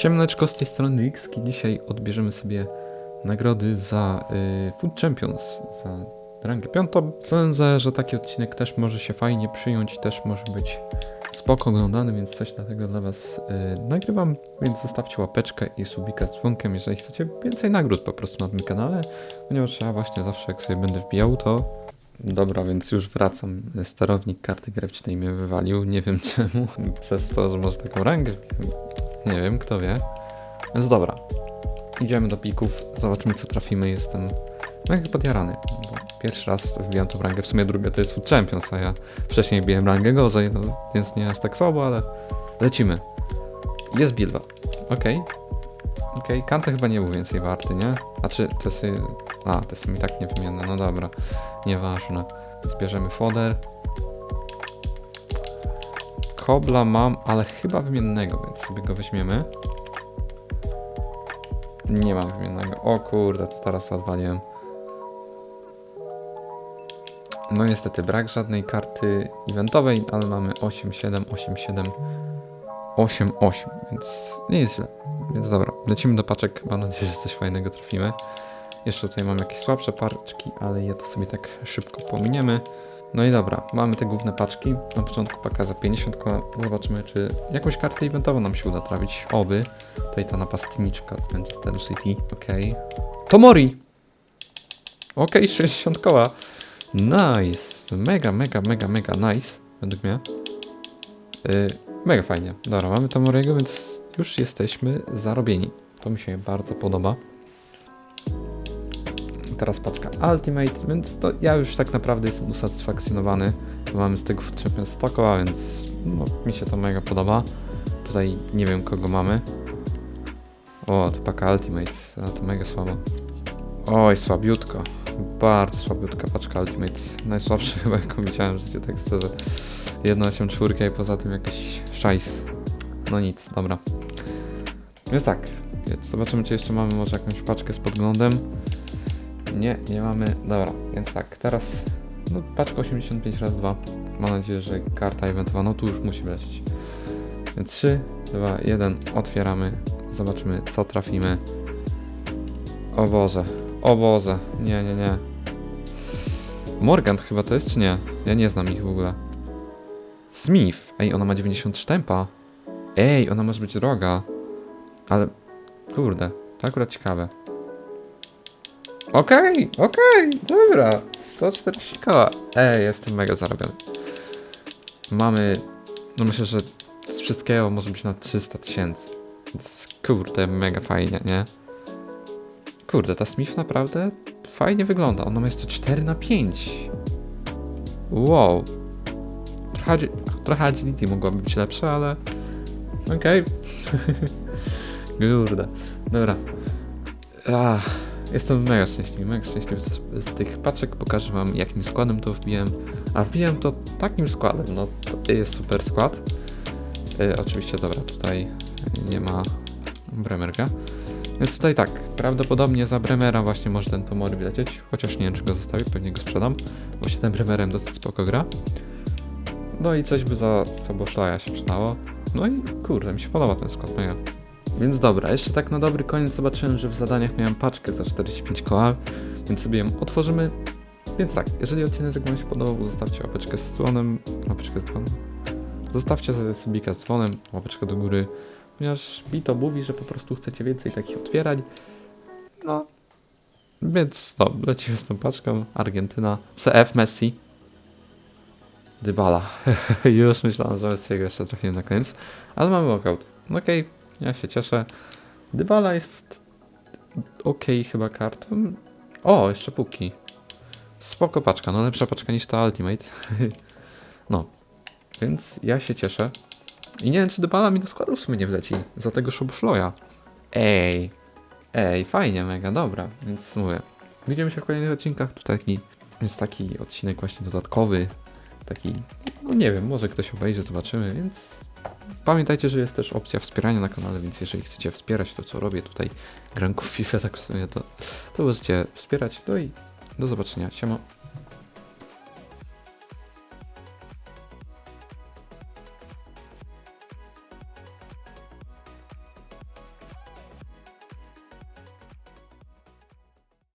Siemneczko z tej strony X. Dzisiaj odbierzemy sobie nagrody za y, Food Champions, za rangę piątą. Sądzę, że taki odcinek też może się fajnie przyjąć, też może być spoko oglądany, więc coś dlatego dla Was y, nagrywam. Więc zostawcie łapeczkę i subika z dzwonkiem, jeżeli chcecie więcej nagród po prostu na tym kanale, ponieważ ja właśnie zawsze jak sobie będę wbijał, to Dobra, więc już wracam. Sterownik karty graficznej mnie wywalił. Nie wiem czemu. Przez to, że może taką rangę wbiłem. Nie wiem, kto wie. Więc dobra. Idziemy do pików, zobaczymy co trafimy. Jestem mega podjarany. bo Pierwszy raz wbijam tą rangę, w sumie druga to jest Food Champions, a ja wcześniej biłem rangę gorzej, no, więc nie aż tak słabo, ale lecimy. Jest Bilwa. Okej. Okej, Kante chyba nie był więcej warty, nie? Znaczy, to jest... A, to są i tak niewymienne, no dobra. Nieważne. Więc bierzemy foder. Kobla mam, ale chyba wymiennego, więc sobie go weźmiemy. Nie mam wymiennego. O kurde, to teraz odwaliłem. No niestety, brak żadnej karty eventowej, ale mamy 8, 7, 8, 7, 8, 8, więc nie jest źle. Więc dobra, lecimy do paczek. Mam nadzieję, że coś fajnego trafimy. Jeszcze tutaj mam jakieś słabsze paczki, ale je to sobie tak szybko pominiemy. No i dobra, mamy te główne paczki. Na początku paka za 50 koła. Zobaczymy, czy jakąś kartę eventową nam się uda trafić. Oby. Tutaj ta napastniczka z Manchesteru City. Okej. Tomori! Okej, 60 koła. Nice. Mega, mega, mega, mega nice. Według mnie. Yy, mega fajnie. Dobra, mamy Tomoriego, więc już jesteśmy zarobieni. To mi się bardzo podoba teraz paczka Ultimate, więc to ja już tak naprawdę jestem usatysfakcjonowany. Mamy z tego 100 koła, więc no, mi się to mega podoba. Tutaj nie wiem kogo mamy. O, to paka Ultimate, a to mega słabo. Oj, słabiutko. Bardzo słabiutka paczka Ultimate. Najsłabsza chyba jaką widziałem w życiu, tak szczerze. 1.8.4 i poza tym jakiś szajs. No nic, dobra. Więc tak, zobaczymy czy jeszcze mamy może jakąś paczkę z podglądem. Nie, nie mamy. Dobra, więc tak, teraz no, paczka 85 razy 2. Mam nadzieję, że karta eventowa, no tu już musi lecieć. Więc 3, 2, 1, otwieramy. Zobaczymy, co trafimy. O Boże, o Boże, nie, nie, nie. Morgan chyba to jest, czy nie? Ja nie znam ich w ogóle. Smith, ej, ona ma 90 sztempa. Ej, ona może być droga. Ale, kurde, to akurat ciekawe. Okej, okej, dobra. 140 koła. Ej, jestem mega zarobiony. Mamy, no myślę, że z wszystkiego może być na 300 tysięcy. Kurde, mega fajnie, nie? Kurde, ta Smith naprawdę fajnie wygląda. Ona ma jeszcze 4 na 5. Wow. Trochę, trochę agility mogłaby być lepsze, ale... Okej. Kurde. Dobra. Ach. Jestem mega szczęśliwy, mega szczęśliwy z, z tych paczek. Pokażę wam jakim składem to wbiłem. A wbiłem to takim składem, no to jest super skład. E, oczywiście, dobra, tutaj nie ma Bremerga. Więc tutaj tak, prawdopodobnie za Bremera właśnie może ten Tomori wlecieć, chociaż nie wiem czy go zostawię, pewnie go sprzedam. Właśnie ten Bremerem dosyć spoko gra. No i coś by za Soboszlaja się przydało. No i kurde, mi się podoba ten skład, mega. Więc dobra, jeszcze tak na dobry koniec zobaczyłem, że w zadaniach miałem paczkę za 45 koła, więc sobie ją otworzymy. Więc tak, jeżeli odcinek Wam się podobał, zostawcie łapeczkę z dzwonem, łapeczkę z dzwonem. Zostawcie sobie subika z dzwonem, łapeczkę do góry, ponieważ Bito mówi, że po prostu chcecie więcej takich otwierań. No, więc no, lecimy z tą paczką. Argentyna, CF Messi. Dybala. Już myślałem, że Messiego jeszcze trafiłem na koniec, ale mamy walkout. Okej, ja się cieszę. Dybala jest ok chyba kartą. O, jeszcze póki. Spoko paczka, no lepsza paczka niż ta Ultimate. no, więc ja się cieszę. I nie wiem, czy Dybala mi do składu w sumie nie wleci. Za tego Szobuszloja. Ej, ej, fajnie, mega, dobra. Więc mówię, widzimy się w kolejnych odcinkach. Tu taki, jest taki odcinek właśnie dodatkowy. Taki, no nie wiem, może ktoś obejrzy, zobaczymy, więc Pamiętajcie, że jest też opcja wspierania na kanale, więc jeżeli chcecie wspierać to, co robię tutaj, granków FIFA, tak w sumie, to, to możecie wspierać. No i do zobaczenia. Siema.